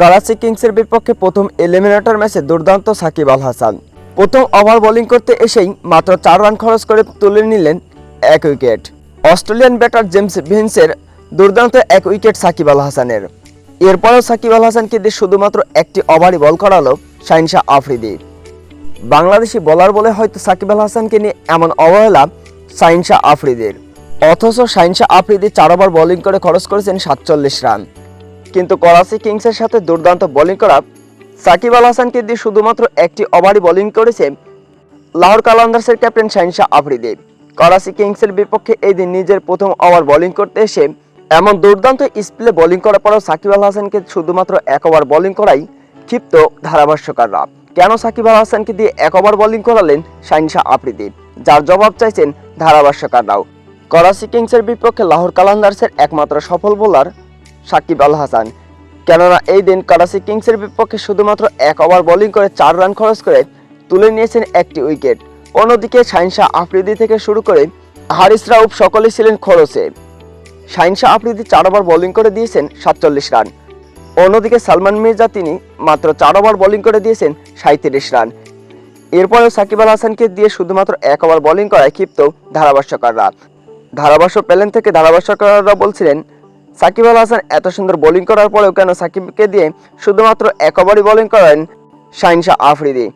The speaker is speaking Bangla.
করাচি কিংসের বিপক্ষে প্রথম এলিমিনেটর ম্যাচে দুর্দান্ত সাকিব আল হাসান প্রথম ওভার বোলিং করতে এসেই মাত্র চার রান খরচ করে তুলে নিলেন এক উইকেট অস্ট্রেলিয়ান ব্যাটার জেমস ভিন্সের দুর্দান্ত এক উইকেট সাকিব আল হাসানের এরপরও সাকিব আল হাসানকে দিয়ে শুধুমাত্র একটি ওভারই বল করালো শাহিনশাহ আফ্রিদি। বাংলাদেশি বোলার বলে হয়তো সাকিব আল হাসানকে নিয়ে এমন অবহেলা শাহিনশাহ আফ্রিদির। অথচ শাহিনশাহ আফ্রিদি চার ওভার বোলিং করে খরচ করেছেন সাতচল্লিশ রান কিন্তু করাচি কিংসের সাথে দুর্দান্ত বোলিং করা সাকিব আল হাসানকে দিয়ে শুধুমাত্র একটি ওভারই বোলিং করেছে লাহোর কালান্দার্সের ক্যাপ্টেন শাহিনশাহ আফ্রিদি। করাচি কিংসের বিপক্ষে এই দিন নিজের প্রথম ওভার বোলিং করতে এসে এমন দুর্দান্ত স্পিলে বোলিং করার পরও সাকিব আল হাসানকে শুধুমাত্র এক ওভার বোলিং করাই ক্ষিপ্ত ধারাভাষ্যকাররা। কেন সাকিব আল হাসানকে দিয়ে এক ওভার বোলিং করালেন শাহিনশাহ আফ্রিদি? যার জবাব চাইছেন ধারাভাষ্যকাররাও। করাচি কিংসের বিপক্ষে লাহোর কালান্দার্সের একমাত্র সফল বোলার সাকিব আল হাসান। কেননা এই দিন করাচি কিংসের বিপক্ষে শুধুমাত্র এক ওভার বোলিং করে চার রান খরচ করে তুলে নিয়েছেন একটি উইকেট। অন্যদিকে শাহিনশাহ আফ্রিদি থেকে শুরু করে হারিস রাউফ সকলেই ছিলেন খরচে। শাহিনশাহ আফ্রিদি চার ওভার বোলিং করে দিয়েছেন সাতচল্লিশ রান। অন্যদিকে সালমান মির্জা তিনি মাত্র চার ওভার বোলিং করে দিয়েছেন সাঁত্রিশ রান। এরপরেও সাকিব আল হাসানকে দিয়ে শুধুমাত্র এক ওভার বোলিং করায় ক্ষিপ্ত ধারাভাষ্যকাররা। ধারাভাষ্য প্যালেন থেকে ধারাভাষ্যকাররা বলছিলেন সাকিব আল হাসান এত সুন্দর বোলিং করার পরেও কেন সাকিবকে দিয়ে শুধুমাত্র একবারই বোলিং করেন শাহিনশাহ আফ্রিদি?